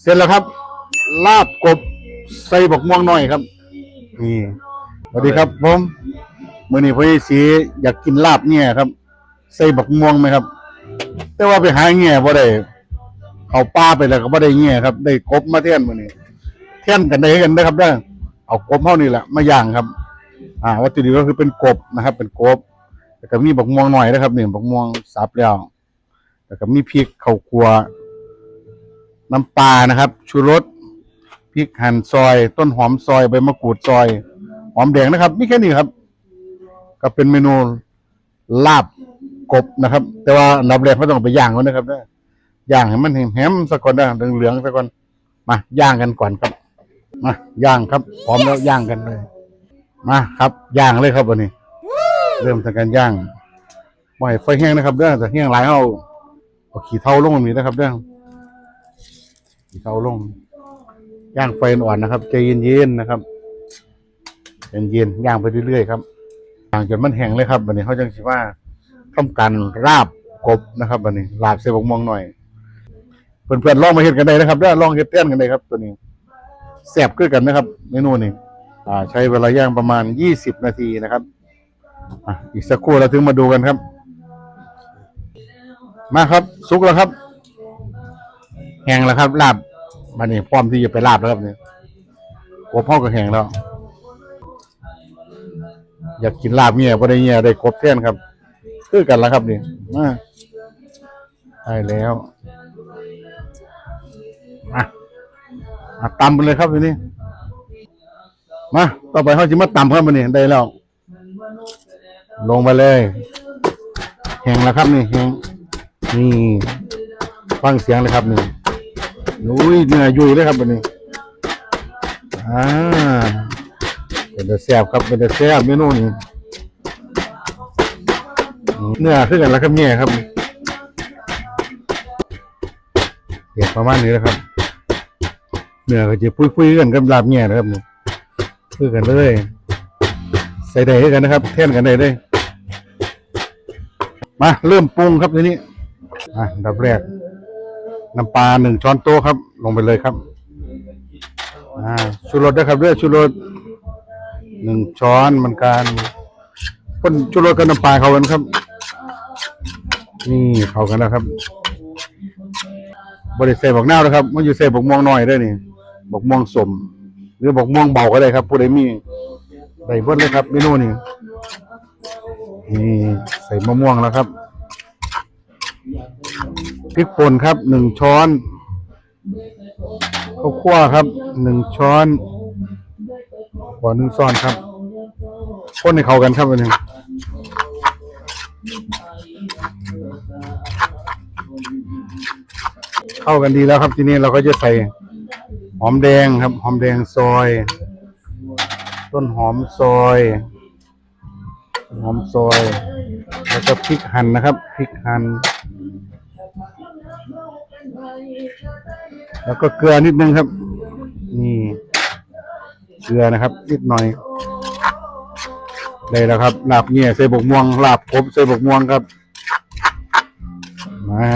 เสร็จแล้วครับ ลาบกบใส่บักม่วงหน่อยครับ นี่สวัสดีครับผมมื่อนี้พี่สีอยากกินลาบเนี่ยครับ ใส่บักม่วงไหมครับ แต่ว่าไปหาเงี้ยบ่ได้เขาป้าไปแล้วก็บ่ได้เงี้ยครับ ได้กบมาเท่ยนมื่อนี้เท่ยนกันได้กันนะครับเด้อเอากบเท่านี้แหละมาย่างครับ อ่าวัตถุดิบก็คือเป็นกบนะครับ เป็นกบแล้วก็มีบักม่วงหน่อยนะครับนี่บักม่วงสับแล้วแล้วก็มีพริกข้าวคั่ว น้ำปลานะครับ ชูรสพริกหั่นซอย ต้นหอมซอยใบมะกรูดซอย หอมแดงนะครับมีแค่นี้ครับ ก็เป็นเมนูลาบกบนะครับ แต่ว่าอันดับแรกไม่ต้องไปย่างก่อนนะครับนะย่างให้มันแหมๆสักก่อนนะเหลืองๆสักก่อนมาย่างกันก่อนครับมาย่างครับพร้อมแล้วย่างกันเลยมาครับย่างเลยครับวันนี้ เริ่มทำการย่างบ่ให้ไฟแห้งนะครับเด้อแต่แห้งหลายเอาเอาขี้เท่าลงมันนี้นะครับเด้อขี้ เท่าลงย่างไฟอ่อนนะครับใจเย็นๆนะครับเย็นๆย่างไปเรื่อยๆครับย่างจนมันแห้งเลยครับวันนี้เขาจังสิว่าทำการราบกบนะครับวันนี้ลาบใส่บกม่วงหน่อยเพื่อนๆลองมาเฮ็ดกันได้นะครับเด้ลองเฮ็ดเต้นกันได้ครับ ตัวนี้แซ่บคือกันนะครับเมนูนี้อ่า ใช้เวลาย่างประมาณยี่สิบนาทีนะครับอะอีกสักครู่เราถึงมาดูกันครับ มาครับ สุกแล้วครับ แห้งแล้วครับลาบมันนี่พร้อมที่จะไปลาบแล้วครับเนี่ยกบพ่อก็แห้งแล้ว อยากกินลาบเงี้ยพอได้เงี้ยได้ครบแท่นครับคือกันแล้วครับนี่มาได้แล้วมามาตำไปเลยครับทีนี้มาต่อไปเขาจะมาตำครับมันนี่ได้แล้วลงไปเลยแห้งแล้วครับนี่แห้งนี่ฟังเสียงเลยครับนี่ นุ้ยเนื้อยุ่ยเลยครับมันนี่อ่าเป็นแต่แซ่บครับเป็นแต่แซ่บเมนูนี้เนื้อขึ้นกันแล้วครับเนี่ยครับเดี๋ยวประมาณนี้นะครับเนื้อก็จะปุยๆกันกับลาบเนี่ยนะครับนี่คือกันเลยใส่ได้ด้วยกันนะครับเท่นกันได้เลยมาเริ่มปรุงครับทีนี้อะดับแรก น้ำปลาหนึ่งช้อนโต๊ะครับ ลงไปเลยครับอ่าชูรสด้วยครับด้วยชูรสหนึ่งช้อนเหมือนกันคนชูรสกับน้ำปลาเขากันครับ นี่เขากันแล้วครับบริใส่บอกหน้าวนะครับมันอยู่ใส่บอกม่วงน้อยด้วยนี่บอกม่วงสม หรือบอกม่วงเบาก็ได้ครับผู้ใดมีได้เบิดเลยครับเมนูนี้นี่ใส่มะม่วงแล้วครับ พริกป่นครับหนึ่งช้อนข้าวคั่วครับหนึ่งช้อนขอหนึ่งช้อนครับคนให้เข้ากันครับอันนี้เข้ากันดีแล้วครับทีนี้เราก็จะใส่หอมแดงครับ หอมแดงซอย ต้นหอมซอยหอมซอย แล้วก็พริกหั่นนะครับพริกหั่น แล้วก็เกลือนิดนึงครับ นี่เกลือนะครับ นิดหน่อยได้แล้วครับลาบเนี่ยใส่บกม่วงลาบกบใส่บกม่วงครับมา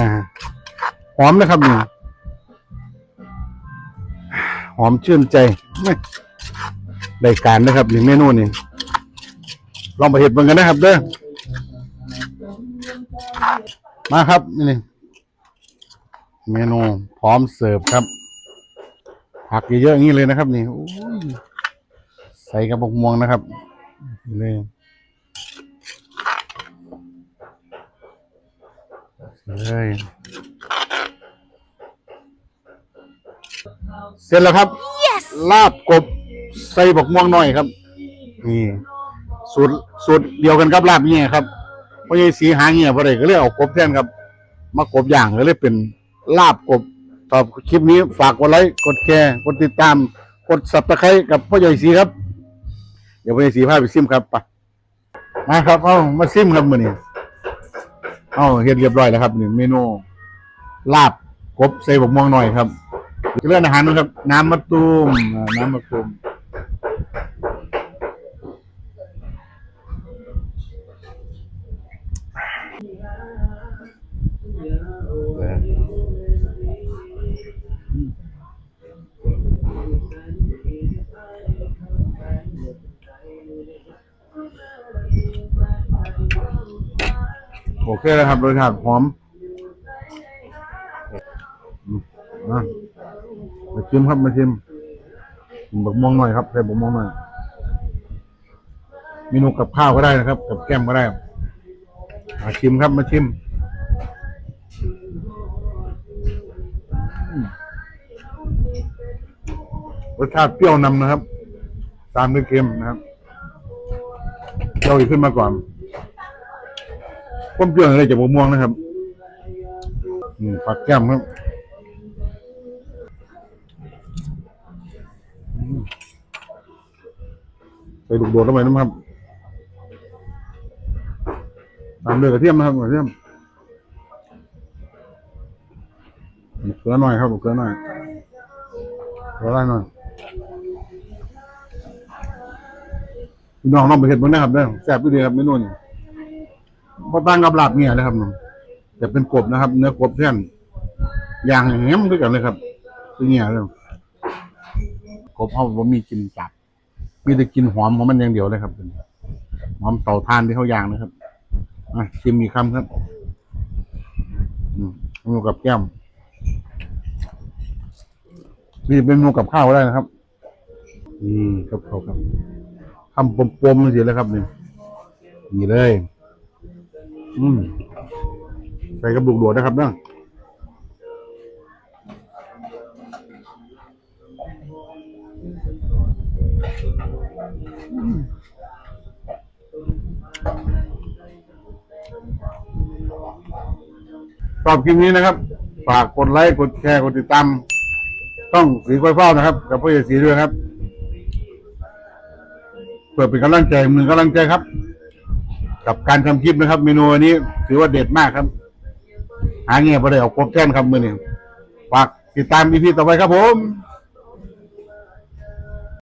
หอมนะครับนี่หอมชื่นใจได้การนะครับหนึ่งเมนูนี่ลองไปเห็ดเหมือนกันนะครับ เด้อมาครับนี่ เมนูพร้อมเสิร์ฟครับ ผักเยอะๆอย่างนี้เลยนะครับ นี่โอ้ยใส่กระบอกม่วงนะครับนี่เลยเลยเสร็จแล้วครับลาบกบใส่บักม่วงหน่อยครับ นี่สูตรสูตรเดียวกันกับลาบเนี่ยครับเพราะยังสีหางเนี่ยพอดีก็เลยเอากบแทนครับ มากบอย่างก็เลยเป็น ลาบกบตอบคลิปนี้ฝากกดไลค์กดแชร์กดติดตาม กดสับตะไคร้กับพ่อใหญ่สีครับ เดี๋ยวพ่อใหญ่สีพาไปซิมครับไปมาครับเอามาซิมครับมือนี้เอาเฮ็ดเรียบร้อยแล้วครับนี่เมนูลาบกบใส่บกม่วงหน่อยครับเรื่องอาหารนะครับ น้ำมะตูมอ่าน้ำมะตูม โอเคแล้วครับรสชาติหอมอืมาชิมครับมาชิมบักม่วงหน่อยครับใส่บักม่วงหน่อยเมนูกับข้าวก็ได้นะครับ กับแก้มก็ได้มาชิมครับมาชิมรสชาติเปรี้ยวนำนะครับ ตามด้วยเค็มนะครับเปรี้ยวอีกขึ้นมาก่อน ก้มเปรี้ยวอะไรจากบักม่วงนะครับอืมผักแก้มครับใส่ลูกโดดลงไปนะครับตามด้วยกระเทียมนะครับกระเทียมเกลือหน่อยครับเกลือหน่อยเกลือไรหน่อยพี่น้องน้องไปเห็ดบ้างนะครับเด้อแซ่บดีครับเมนูนี้ พอตั้งกับลาบเนี่ยนะครับจะเป็นกบนะครับ เนื้อกบแท่นอย่างแหมด้วยกันเลยครับคือเนี่ยเลยกบเขาบ่มีกลินจัดมีแต่กลินหอมของมันอย่างเดียวเลยครับหอมเตาถ่านที่เขาย่างนะครับอะชิมอีกคำครับอืมเมนูกับแก้มนี่เป็นเมนูกับข้าวได้นะครับนี่ครับเขาครับคำปมๆมันสิเลยครับนี่นี่เลย อืมใส่กระดูกดวดนะครับเนาะชอบคลิปนี้นะครับ ฝากกดไลค์ กดแชร์ กดติดตาม ต้องสีควายเฝ้านะครับ กับพ่อใหญ่สีด้วยครับ เพื่อเป็นกำลังใจมือกำลังใจครับ กับการทำคลิปนะครับ เมนูอันนี้ถือว่าเด็ดมากครับ หาเงี้ยพอได้เออกกบแก้นครับมือนี้ฝากติดตามอีพีต่อไปครับผม